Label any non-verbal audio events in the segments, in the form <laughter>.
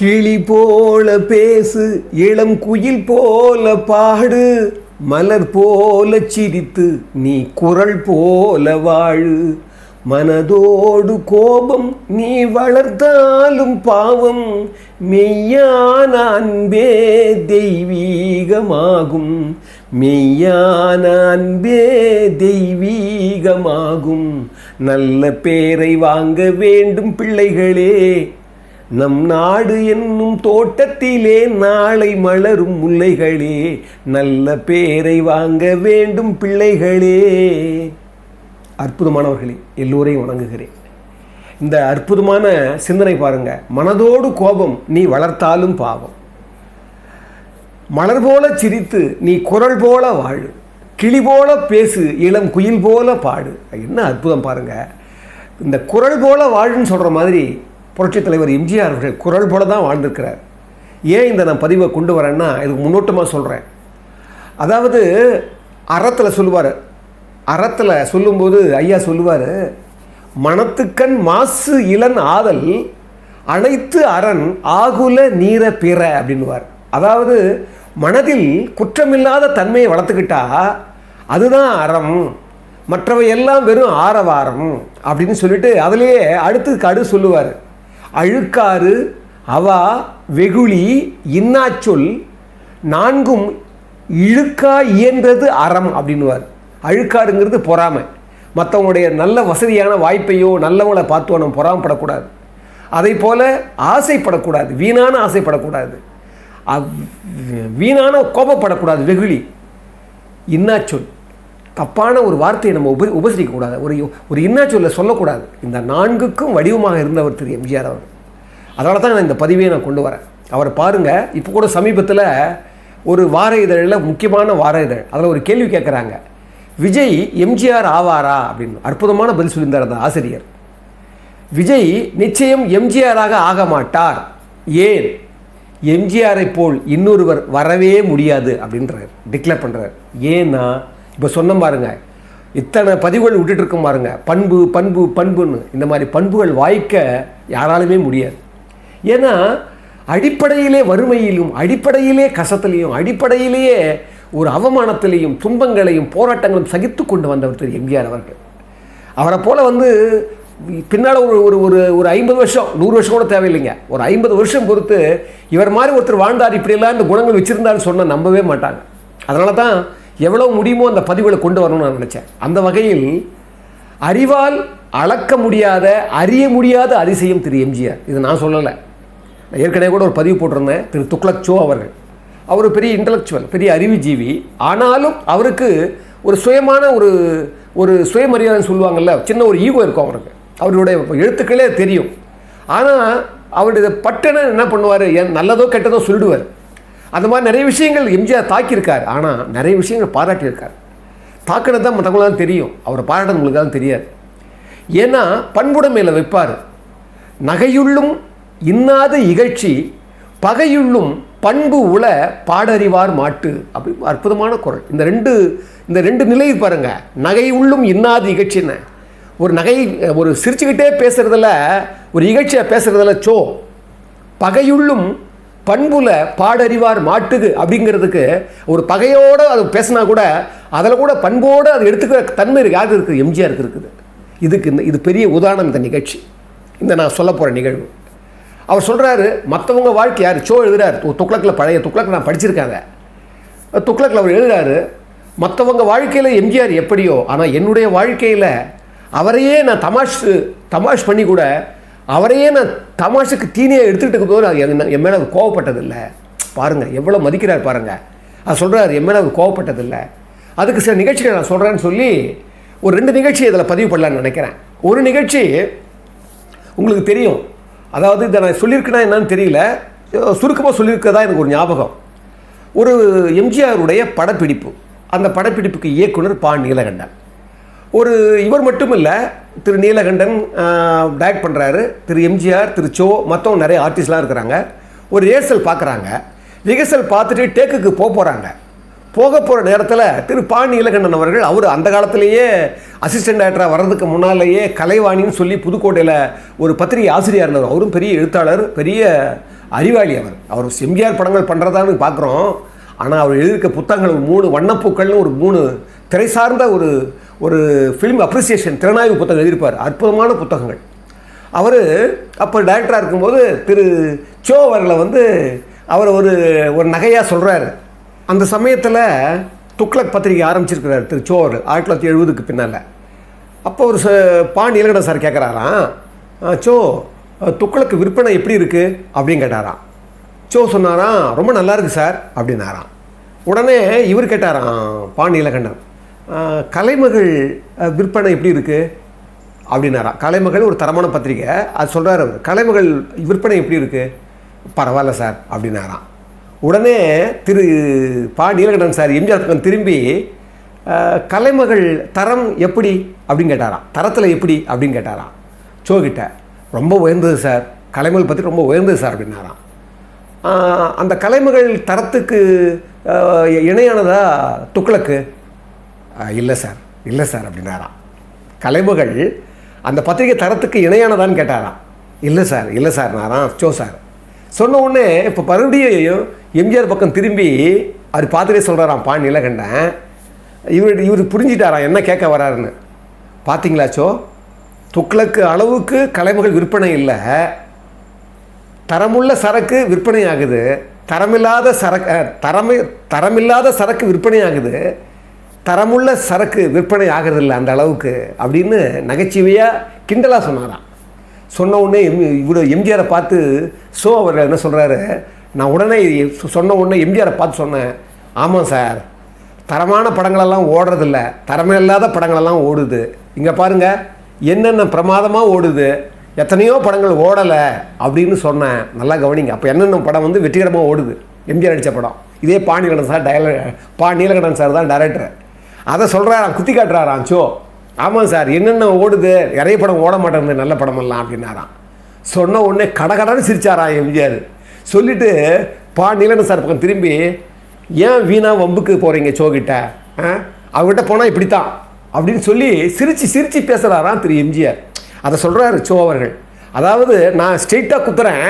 கிளி போல பேசு இளம் குயில் போல பாடு மலர் போல சிரித்து நீ குரல் போல வாழு. மனதோடு கோபம் நீ வளர்த்தாலும் பாவம் மெய்யான அன்பே தெய்வீகமாகும். மெய்யான அன்பே தெய்வீகமாகும். நல்ல பேரை வாங்க வேண்டும் பிள்ளைகளே நம் நாடு என்னும் தோட்டத்திலே நாளை மலரும் முல்லைகளே நல்ல பேரை வாங்க வேண்டும் பிள்ளைகளே. அற்புதமானவர்களே எல்லோரையும் வணங்குகிறேன். இந்த அற்புதமான சிந்தனை பாருங்க மனதோடு கோபம் நீ வளர்த்தாலும் பாவம். மலர் போல சிரித்து நீ குரல் போல வாழு கிளி போல பேசு இளம் குயில் போல பாடு. என்ன அற்புதம் பாருங்க. இந்த குரல் போல வாழுன்னு சொல்கிற மாதிரி புரட்சித் தலைவர் எம்ஜிஆர் அவர்கள் குரல் போல தான் வாழ்ந்திருக்கிறார். ஏன் இந்த நான் பதிவை கொண்டு வரேன்னா இதுக்கு முன்னோட்டமாக சொல்கிறேன் அதாவது அறத்தில் சொல்லுவார். அறத்தில் சொல்லும்போது ஐயா சொல்லுவார் மனத்துக்கண் மாசு இளன் ஆதல் அனைத்து அரண் ஆகுல நீர பிற அப்படின்னுவார். அதாவது மனதில் குற்றமில்லாத தன்மையை வளர்த்துக்கிட்டா அதுதான் அறம். மற்றவை எல்லாம் வெறும் ஆரவாரம் அப்படின்னு சொல்லிட்டு அதிலேயே அடுத்து கடு சொல்லுவார். அழுக்காறு அவா வெகுளி இன்னாச்சொல் நான்கும் இழுக்கா இயன்றது அறம் அப்படின்னுவார். அழுக்காருங்கிறது பொறாமை. மற்றவங்களுடைய நல்ல வசதியான வாய்ப்பையோ நல்லவங்களை பார்த்து நம்ம பொறாமப்படக்கூடாது. அதை போல் ஆசைப்படக்கூடாது. வீணான ஆசைப்படக்கூடாது. அவ்- வீணான கோபப்படக்கூடாது. வெகுளி இன்னாச்சொல். தப்பான ஒரு வார்த்தையை நம்ம உப உபசரிக்கக்கூடாது. ஒரு ஒரு இன்னாச்சொல்லை சொல்லக்கூடாது. இந்த நான்குக்கும் வடிவமாக இருந்தவர் திரு எம்ஜிஆர் அவர் அதனால தான் நான் இந்த பதிவை நான் கொண்டு வரேன். அவரை பாருங்கள் இப்போ கூட சமீபத்தில் ஒரு வார இதழில் முக்கியமான வார இதழ். அதில் ஒரு கேள்வி கேட்குறாங்க. விஜய் எம்ஜிஆர் ஆவாரா அப்படின்னு. அற்புதமான பதில் சொல்லியிருந்தார் அந்த ஆசிரியர். விஜய் நிச்சயம் எம்ஜிஆராக ஆக மாட்டார். ஏன்? எம்ஜிஆரை போல் இன்னொருவர் வரவே முடியாது அப்படின்றார். டிக்ளேர் பண்ணுறார் ஏன்னா இப்போ சொன்ன பாருங்க. இத்தனை பதிவுகள் விட்டுட்டு இருக்கும் பாருங்க. பண்பு பண்பு பண்புன்னு. இந்த மாதிரி பண்புகள் வாய்க்க யாராலுமே முடியாது. ஏன்னா அடிப்படையிலே வறுமையிலும் அடிப்படையிலே கசத்திலையும் அடிப்படையிலேயே ஒரு அவமானத்திலையும் துன்பங்களையும் போராட்டங்களும் சகித்து கொண்டு வந்தவர் திரு எம்ஜிஆர் அவர்கள். அவரை போல் வந்து பின்னால் ஒரு ஒரு ஒரு ஒரு ஐம்பது வருஷம் நூறு வருஷம் கூட தேவையில்லைங்க. ஒரு ஐம்பது வருஷம் பொறுத்து இவர் மாதிரி ஒருத்தர் வாழ்ந்தார் இப்படியெல்லாம் இந்த குணங்கள் வச்சுருந்தாருன்னு சொன்னால் நம்பவே மாட்டாங்க. அதனால தான் எவ்வளோ முடியுமோ அந்த பதிவுகளை கொண்டு வரணும்னு நான் நினச்சேன். அந்த வகையில் அறிவால் அளக்க முடியாத அறிய முடியாத அதிசயம் திரு எம்ஜிஆர். இது நான் சொல்லலை. நான் ஏற்கனவே கூட ஒரு பதிவு போட்டிருந்தேன் திரு துக்ளக் சோ அவர்கள். அவர் பெரிய இன்டலெக்சுவல் பெரிய அறிவுஜீவி. ஆனாலும் அவருக்கு ஒரு சுயமான ஒரு ஒரு சுயமரியாதைன்னு சொல்லுவாங்கல்ல சின்ன ஒரு ஈகோ இருக்கும் அவருக்கு. அவருடைய எழுத்துக்களே தெரியும். ஆனால் அவருடைய பட்டனை என்ன பண்ணுவார்? என் நல்லதோ கெட்டதோ சொல்லிடுவார். அந்த மாதிரி நிறைய விஷயங்கள் எம்ஜிஆர் தாக்கியிருக்கார். ஆனால் நிறைய விஷயங்கள் பாராட்டியிருக்கார். தாக்கினது தான் மற்றவங்களாம் தெரியும். அவரை பாராட்டினவங்களுக்கு தான் தெரியாது. ஏன்னா பண்புடைமையில் வைப்பார். நகையுள்ளும் இன்னாத இகழ்ச்சி பகையுள்ளும் பண்பு உள பாடறிவார் மாட்டு அப்படி அற்புதமான குரல். இந்த ரெண்டு இந்த ரெண்டு நிலை பாருங்க. நகை உள்ளும் இன்னாத இகழ்ச்சின்னு. ஒரு நகை ஒரு சிரிச்சுக்கிட்டே பேசுறதுல ஒரு இகழ்ச்சியாக பேசுறதுல சோ. பகையுள்ளும் பண்புல பாடறிவார் மாட்டுக்கு அப்படிங்கிறதுக்கு ஒரு பகையோடு அது பேசினா கூட அதில் கூட பண்போடு அது எடுத்துக்கிற தன்மை இருக்கு. யாருக்கு இருக்குது எம்ஜிஆருக்கு இருக்குது. இதுக்கு இந்த இது பெரிய உதாரணம் இந்த நிகழ்ச்சி. இந்த நான் சொல்ல போகிற நிகழ்வு. அவர் சொல்கிறாரு மற்றவங்க வாழ்க்கை யார்? சோ எழுதுறாரு. துக்ளக்கில் பழைய துக்ளக் நான் படிச்சிருக்காங்க. துக்ளக்கில் அவர் எழுதுறாரு மற்றவங்க வாழ்க்கையில் எம்ஜிஆர் எப்படியோ ஆனால் என்னுடைய வாழ்க்கையில் அவரையே நான் தமாஷ் தமாஷ் பண்ணி கூட அவரையே நான் தமாஷுக்கு தீனியை எடுத்துக்கிட்டு போது நான் என் என் மேலே கோவப்பட்டதில்லை. பாருங்கள் எவ்வளோ மதிக்கிறார் பாருங்கள் அது சொல்கிறார் என் மேலே கோவப்பட்டதில்லை. அதுக்கு சில நிகழ்ச்சிகள் நான் சொல்கிறேன்னு சொல்லி ஒரு ரெண்டு நிகழ்ச்சி இதில் பதிவு பண்ணலான்னு நினைக்கிறேன். ஒரு நிகழ்ச்சி உங்களுக்கு தெரியும். அதாவது இதை நான் சொல்லியிருக்கேனா என்னன்னு தெரியல. சுருக்கமாக சொல்லியிருக்கதா எனக்கு ஒரு ஞாபகம். ஒரு எம்ஜிஆருடைய படப்பிடிப்பு. அந்த படப்பிடிப்புக்கு இயக்குனர் பா. நீலகண்டன். ஒரு இவர் மட்டும் இல்லை திரு நீலகண்டன் டைரக்ட் பண்ணுறாரு திரு எம்ஜிஆர் திரு சோ மற்றவங்க நிறைய ஆர்டிஸ்ட்லாம் இருக்கிறாங்க. ஒரு ரிஹர்சல் பார்க்குறாங்க. ரிஹர்சல் பார்த்துட்டு டேக்குக்கு போக போகிறாங்க போக போகிற நேரத்தில் திரு பா. நீலகண்டன் அவர்கள் அவர் அந்த காலத்திலேயே அசிஸ்டன்ட் டைரக்டராக வர்றதுக்கு முன்னாலேயே கலைவாணின்னு சொல்லி புதுக்கோட்டையில் ஒரு பத்திரிகை ஆசிரியர் இருந்தார். அவரும் பெரிய எழுத்தாளர் பெரிய அறிவாளி அவர். அவர் எம்ஜிஆர் படங்கள் பண்ணுறதான்னு பார்க்குறோம். ஆனால் அவர் எழுதியிருக்க புத்தகங்கள் மூணு வண்ணப்பூக்கள்னு ஒரு மூணு திரை சார்ந்த ஒரு ஒரு ஃபிலிம் அப்ரிசியேஷன் திறனாய்வு புத்தகம் எழுதியிருப்பார். அற்புதமான புத்தகங்கள். அவர் அப்போ டைரக்டராக இருக்கும்போது திரு சோ அவர்களை வந்து அவர் ஒரு ஒரு நகையாக சொல்கிறாரு அந்த சமயத்தில் துக்ளக் பத்திரிகை ஆரம்பிச்சிருக்கிறார் திரு சோ அவர்கள் ஆயிரத்தி தொள்ளாயிரத்தி எழுபதுக்கு பின்னால். அப்போ ஒரு ச பா நீலகண்டன் சார் கேட்குறாராம் சோ துக்ளக்கு விற்பனை எப்படி இருக்குது அப்படின்னு கேட்டாராம். சோ சொன்னாராம் ரொம்ப நல்லா இருக்குது சார் அப்படின்னாராம். உடனே இவர் கேட்டாராம் பாண்டி இலகண்டன் கலைமகள் விற்பனை எப்படி இருக்குது அப்படின்னாராம் கலைமகள் ஒரு தரமான பத்திரிக்கை. அது சொல்கிறார் அவர். கலைமகள் விற்பனை எப்படி இருக்குது பரவாயில்ல சார் அப்படின்னாராம் உடனே திரு பா. நீலகண்டன் சார் எம்ஜிஆர் பக்கம் திரும்பி கலைமகள் தரம் எப்படி? அப்படின்னு கேட்டாராம் தரத்தில் எப்படி? அப்படின்னு கேட்டாராம் சோகிட்ட ரொம்ப உயர்ந்தது சார். கலைமகள் பற்றி ரொம்ப உயர்ந்தது சார் அப்படின்னாராம் அந்த கலைமகள் தரத்துக்கு இணையானதா? துக்ளக்கு. இல்லை சார். இல்லை சார் அப்படின்னாராம். கலைமகள் அந்த பத்திரிகை தரத்துக்கு இணையானதான்னு கேட்டாராம். இல்லை சார் இல்லை சார் நாராம். So sir. சொன்ன உடனே இப்போ மறுபடியும் எம்ஜிஆர் பக்கம் திரும்பி அவர் பார்த்துட்டே சொல்கிறாராம் பா நிலகண்டன் இவர் இவர் புரிஞ்சிட்டாராம் என்ன கேட்க வராருன்னு. பார்த்தீங்களாச்சோ துக்ளக்கு அளவுக்கு கலைமகள் விற்பனை இல்லை. தரமுள்ள சரக்கு விற்பனை ஆகுது. தரமில்லாத சரக்கு அஹ், தரமி தரமில்லாத சரக்கு விற்பனை ஆகுது. தரமுள்ள சரக்கு விற்பனை ஆகிறதில்ல அந்த அளவுக்கு அப்படின்னு நகைச்சுவையாக கிண்டலாக சொன்னாராம். சொன்ன உடனே எம் இவ்வளோ எம்ஜிஆரை பார்த்து சோ அவர் என்ன சொல்கிறாரு நான் உடனே சொன்ன உடனே எம்ஜிஆரை பார்த்து சொன்னேன். ஆமாம் சார் தரமான படங்களெல்லாம் ஓடுறதில்ல. தரமில்லாத படங்களெல்லாம் ஓடுது. இங்கே பாருங்கள் என்னென்ன பிரமாதமாக ஓடுது. எத்தனையோ படங்கள் ஓடலை அப்படின்னு சொன்னேன். நல்லா கவனிங்க அப்போ என்னென்ன படம் வந்து வெற்றிகரமாக ஓடுது. எம்ஜிஆர் நடித்த படம். இதே பா நீலகண்டன் சார் டயல பா நீலகண்டன் சார் தான் டைரக்டர் அதை சொல்கிறாராம் குத்தி காட்டுறாராம் சோ ஆமாம் சார் என்னென்ன ஓடுது நிறைய படம் ஓட மாட்டேங்குது நல்ல படமெல்லாம் அப்படின்னாராம். சொன்ன உடனே கடகடன்னு சிரிச்சாராம் எம்ஜிஆர் சொல்லிட்டு பா நீலகண்டன் சார் பக்கம் திரும்பி ஏன் வீணாக வம்புக்கு போகிறீங்க சோகிட்ட ஆ? போனால் போனால் இப்படித்தான். அப்படின்னு சொல்லி சிரித்து சிரித்து பேசுகிறாராம் திரு எம்ஜிஆர் அதை சொல்கிறாரு சோ அவர்கள். அதாவது நான் ஸ்ட்ரெயிட்டாக குத்துறேன்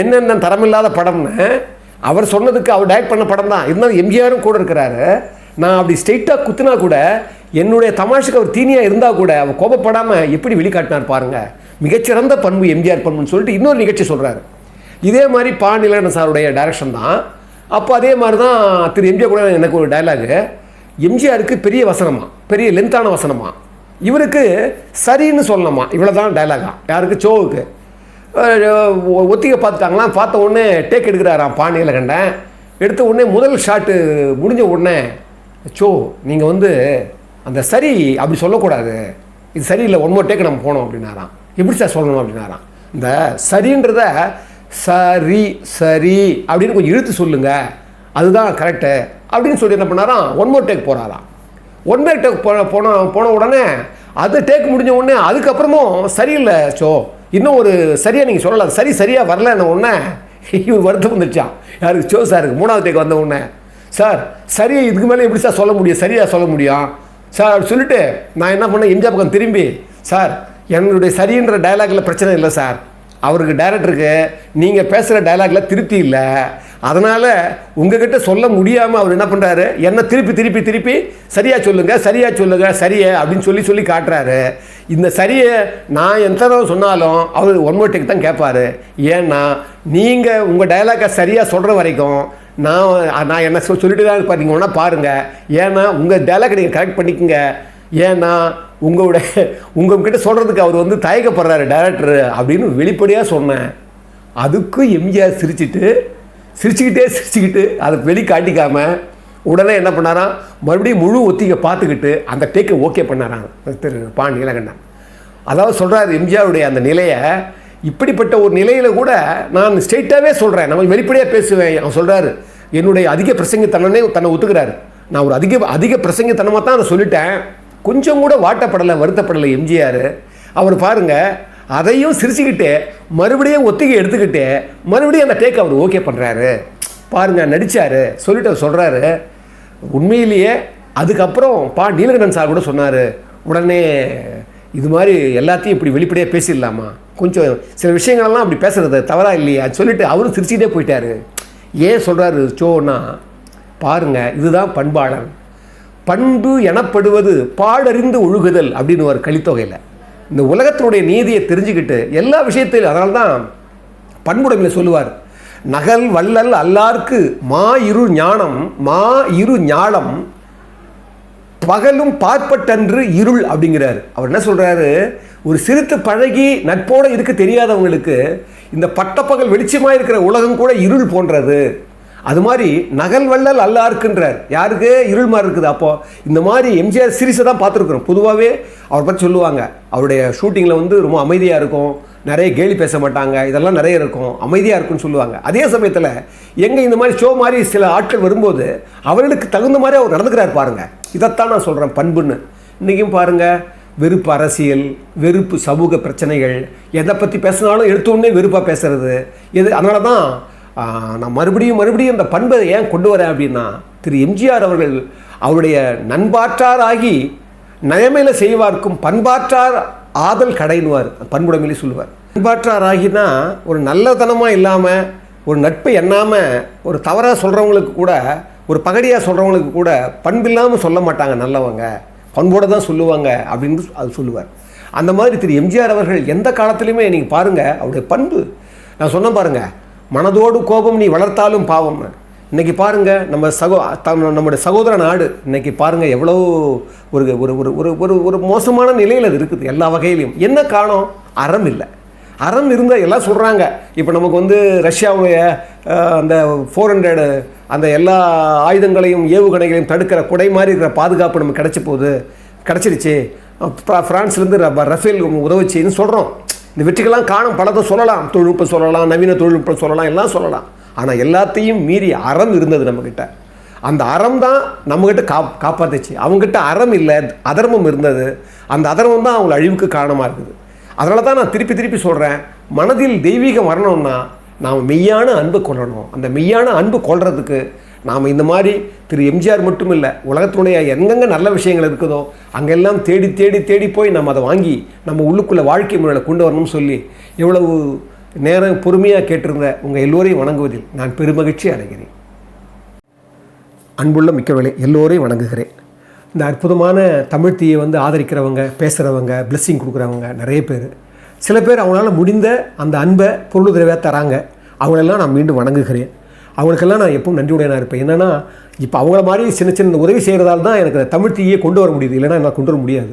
என்னென்ன தரமில்லாத படம்னு அவர் சொன்னதுக்கு அவர் டைரக்ட் பண்ண படம் தான் இருந்தாலும் எம்ஜிஆரும் கூட இருக்கிறாரு. நான் அப்படி ஸ்ட்ரெயிட்டாக குத்துனா கூட என்னுடைய தமாஷுக்கு அவர் தீனியாக இருந்தால் கூட அவர் கோபப்படாமல் எப்படி வெளிக்காட்டினார் பாருங்கள் மிகச்சிறந்த பண்பு எம்ஜிஆர் பண்புன்னு சொல்லிட்டு இன்னொரு நிகழ்ச்சி சொல்கிறாரு இதே மாதிரி பாண்டியலகன் சாருடைய டைரக்ஷன் தான். அப்போ அதே மாதிரி தான் திரு எம்ஜிஆர் கூட எனக்கு ஒரு டைலாகு எம்ஜிஆருக்கு பெரிய வசனமா பெரிய லென்த்தான வசனமா. இவருக்கு சரின்னு சொல்லணுமா? இவ்வளோ தான் டைலாகா யாருக்கு? சோவுக்கு ஒத்திகை பார்த்துட்டாங்களாம் பார்த்த உடனே டேக் எடுக்கிறாராம் பாண்டியில் கண்டேன் எடுத்த உடனே முதல் ஷாட்டு முடிஞ்ச உடனே சோ நீங்கள் வந்து அந்த சரி அப்படி சொல்லக்கூடாது. இது சரியில்லை ஒன் மோர் டேக் நம்ம போனோம் அப்படின்னாராம். எப்படி சார் சொல்லணும் அப்படின்னாராம். இந்த சரின்றத சரி சரி அப்படின்னு கொஞ்சம் இழுத்து சொல்லுங்கள் அதுதான் கரெக்டு அப்படின்னு சொல்லி என்ன பண்ணாராம்? ஒன் மோர் டேக் போகிறாராம் ஒன் மோர் டேக் போன போன போன உடனே அது டேக் முடிஞ்ச உடனே அதுக்கப்புறமும் சரியில்லை சோ இன்னும் ஒரு சரியாக நீங்கள் சொல்லலை. அது சரி சரியாக வரலன்னு உடனே <laughs> இவர் வருத்தம் வந்துடுச்சான் யாருக்கு? சோ சாருக்கு. மூணாவது டேக் வந்த உடனே. சார் சரியா இதுக்கு மேலே எப்படி சார் சொல்ல முடியும்? சரியாக சொல்ல முடியும்? சார் அப்படி சொல்லிட்டு நான் என்ன பண்ணேன்? எம்ஜிஆர் பக்கம் திரும்பி சார் என்னுடைய சரின்ற டைலாகில் பிரச்சனை இல்லை சார். அவருக்கு டைரக்டருக்கு நீங்கள் பேசுகிற டயலாகில் திருப்தி இல்லை. அதனால் உங்ககிட்ட சொல்ல முடியாமல் அவர் என்ன பண்ணுறாரு என்ன திருப்பி திருப்பி திருப்பி சரியாக சொல்லுங்கள் சரியாக சொல்லுங்கள் சரியே அப்படின்னு சொல்லி சொல்லி காட்டுறாரு. இந்த சரியை நான் எந்த தடவை சொன்னாலும் அவர் ஒன் மோர் டேக் தான் கேட்பாரு. ஏன்னா நீங்கள் உங்கள் டைலாக்கை சரியாக சொல்கிற வரைக்கும் நான் நான் என்ன சொல்ல சொல்லிட்டு தான் இருப்பார் நீங்கள் ஒன்றா பாருங்கள் ஏன்னா உங்கள் டயலாக்கை நீங்கள் கரெக்ட் பண்ணிக்கங்க. ஏன்னா உங்களோட உங்ககிட்ட சொல்கிறதுக்கு அவர் வந்து தயக்கப்படுறாரு டைரக்டர் அப்படின்னு வெளிப்படையாக சொன்னேன். அதுக்கும் எம்ஜிஆர் சிரிச்சுட்டு சிரிச்சுக்கிட்டே சிரிச்சுக்கிட்டு அதை வெளி காட்டிக்காமல் உடனே என்ன பண்ணாராம்? மறுபடியும் முழு ஒத்திகை பார்த்துக்கிட்டு அந்த டேக்கை ஓகே பண்ணாராம். திரு பா நீலகண்டன். அதாவது சொல்கிறார் எம்ஜிஆருடைய அந்த நிலையை. இப்படிப்பட்ட ஒரு நிலையில் கூட நான் ஸ்ட்ரெயிட்டாகவே சொல்கிறேன் நம்ம வெளிப்படையாக பேசுவேன். அவன் சொல்கிறாரு என்னுடைய அதிக பிரசங்கத்தனே தன்னை ஒத்துக்கிறாரு. நான் ஒரு அதிக அதிக பிரசங்கத்தனமாக தான் அதை சொல்லிட்டேன். கொஞ்சம் கூட வாட்டப்படலை வருத்தப்படலை எம்ஜிஆர். அவர் பாருங்க அதையும் சிரிச்சுக்கிட்டு மறுபடியும் ஒத்திகை எடுத்துக்கிட்டு மறுபடியும் அந்த டேக் அவர் ஓகே பண்ணுறாரு பாருங்கள் நடிச்சாரு சொல்லிட்டு அவர் சொல்கிறாரு உண்மையிலேயே அதுக்கப்புறம் பா நீலகண்டன் சார் கூட சொன்னார் உடனே இது மாதிரி எல்லாத்தையும் இப்படி வெளிப்படையாக பேசிடலாமா? கொஞ்சம் சில விஷயங்களெல்லாம் அப்படி பேசுறது தவறாக இல்லையா சொல்லிட்டு அவரும் சிரிச்சுக்கிட்டே போயிட்டார். ஏன் சொல்கிறாரு சோனா பாருங்க இதுதான் பண்பாளன் பண்பு எனப்படுவது பாடறிந்து ஒழுகுதல் அப்படின்னு ஒரு கலித்தொகையில். இந்த உலகத்தினுடைய நீதியை தெரிஞ்சுக்கிட்டு எல்லா விஷயத்திலும் அதனால தான் பண்புடைமையில் சொல்லுவார். நகல் வள்ளல் அல்லார்க்கு மா இரு ஞானம் மா இரு ஞானம் பகலும் பார்ப்பட்டன்று இருள் அப்படிங்கிறார். அவர் என்ன சொல்கிறாரு ஒரு சிறுத்து பழகி நட்போட இருக்க தெரியாதவங்களுக்கு இந்த பட்டப்பகல் வெளிச்சமாக இருக்கிற உலகம் கூட இருள் போன்றது. அது மாதிரி நகல் வள்ளல் அல்லா இருக்குன்றார் யாருக்கு? இருள் மாதிரி இருக்குது. அப்போது இந்த மாதிரி எம்ஜிஆர் சீரிஸை தான் பார்த்துருக்குறோம். பொதுவாகவே அவரை பற்றி சொல்லுவாங்க. அவருடைய ஷூட்டிங்கில் வந்து ரொம்ப அமைதியாக இருக்கும். நிறைய கேலி பேச மாட்டாங்க இதெல்லாம் நிறைய இருக்கும் அமைதியாக இருக்கும்னு சொல்லுவாங்க. அதே சமயத்தில் எங்கே இந்த மாதிரி ஷோ மாதிரி சில ஆட்கள் வரும்போது அவர்களுக்கு தகுந்த மாதிரி அவர் நடந்துக்கிறார் பாருங்கள் இதைத்தான் நான் சொல்கிறேன் பண்புன்னு. இன்றைக்கும் பாருங்கள் வெறுப்பு அரசியல் வெறுப்பு சமூக பிரச்சனைகள் எதை பற்றி பேசினாலும் எடுத்தோடனே வெறுப்பாக பேசுறது. எது அதனால தான் நான் மறுபடியும் மறுபடியும் அந்த பண்பை ஏன் கொண்டு வரேன் அப்படின்னா திரு எம்ஜிஆர் அவர்கள் அவருடைய நண்பாற்றாராகி நயமையில் செய்வார்க்கும் பண்பாற்றார் ஆதல் கடைனுவார் பண்புடைமையிலே சொல்லுவார். பண்பாற்றாராகினா ஒரு நல்லதனமாக இல்லாமல் ஒரு நட்பை எண்ணாமல் ஒரு தவறாக சொல்கிறவங்களுக்கு கூட ஒரு பகடியாக சொல்கிறவங்களுக்கு கூட பண்பில்லாமல் சொல்ல மாட்டாங்க நல்லவங்க. பண்போடு தான் சொல்லுவாங்க அப்படின்னு அது சொல்லுவார். அந்த மாதிரி திரு எம்ஜிஆர் அவர்கள் எந்த காலத்துலையுமே நீங்கள் பாருங்கள் அவருடைய பண்பு. நான் சொன்னேன் பாருங்கள் மனதோடு கோபம் நீ வளர்த்தாலும் பாவம் இன்றைக்கி பாருங்கள் நம்ம சகோ நம்முடைய சகோதர நாடு இன்றைக்கி பாருங்கள் எவ்வளோ ஒரு ஒரு ஒரு ஒரு ஒரு ஒரு மோசமான நிலையில் அது இருக்குது எல்லா வகையிலையும். என்ன காரணம்? அறம் இல்லை. அறம் இருந்தால் எல்லாம் சொல்கிறாங்க இப்போ நமக்கு வந்து ரஷ்யாவுடைய அந்த ஃபோர் ஹண்ட்ரடு அந்த எல்லா ஆயுதங்களையும் ஏவுகணைகளையும் தடுக்கிற குடை மாதிரி இருக்கிற பாதுகாப்பு நமக்கு கிடைச்ச போகுது கிடச்சிருச்சு ஃப்ரான்ஸ்லேருந்து ரஃபேல் உதவுச்சின்னு சொல்கிறோம் இந்த வெற்றிக்கெல்லாம் காணும் பலத்தை சொல்லலாம். தொழில்நுட்பம் சொல்லலாம் நவீன தொழில்நுட்பம் சொல்லலாம் எல்லாம் சொல்லலாம். ஆனால் எல்லாத்தையும் மீறி அறம் இருந்தது நம்மக்கிட்ட அந்த அறம் தான் நம்மக்கிட்ட கா காப்பாத்துச்சு. அவங்ககிட்ட அறம் இல்லை அதர்மம் இருந்தது. அந்த அதர்மம் தான் அவங்கள அழிவுக்கு காரணமாக இருக்குது. அதனால தான் நான் திருப்பி திருப்பி சொல்கிறேன் மனதில் தெய்வீகம் வரணும்னா நாம் மெய்யான அன்பு கொள்ளணும். அந்த மெய்யான அன்பு கொள்றதுக்கு நாம் இந்த மாதிரி திரு எம்ஜிஆர் மட்டும் இல்லை உலகத்தினுடைய எங்கெங்கே நல்ல விஷயங்கள் இருக்குதோ அங்கெல்லாம் தேடி தேடி தேடி போய் நம்ம அதை வாங்கி நம்ம உள்ளுக்குள்ளே வாழ்க்கை முறையில் கொண்டு வரணும்னு சொல்லி எவ்வளவு நேரம் பொறுமையாக கேட்டிருந்த உங்கள் எல்லோரையும் வணங்குவதில் நான் பெருமகிழ்ச்சி அடைகிறேன். அன்புள்ள மிக்கவர்களே எல்லோரையும் வணங்குகிறேன். இந்த அற்புதமான தமிழ் தீயை வந்து ஆதரிக்கிறவங்க பேசுகிறவங்க blessing கொடுக்குறவங்க நிறைய பேர். சில பேர் அவங்களால முடிந்த அந்த அன்பை பொருளுதவியாக தராங்க. அவங்களெல்லாம் நான் மீண்டும் வணங்குகிறேன். அவங்களுக்கெல்லாம் நான் எப்பவும் நன்றியுடையனாக இருப்பேன். என்னென்னா இப்போ அவங்கள மாதிரி சின்ன சின்ன உதவி செய்கிறதால தான் எனக்கு தமிழ் தீயை கொண்டு வர முடியுது. இல்லைன்னா என்னால் கொண்டு வர முடியாது.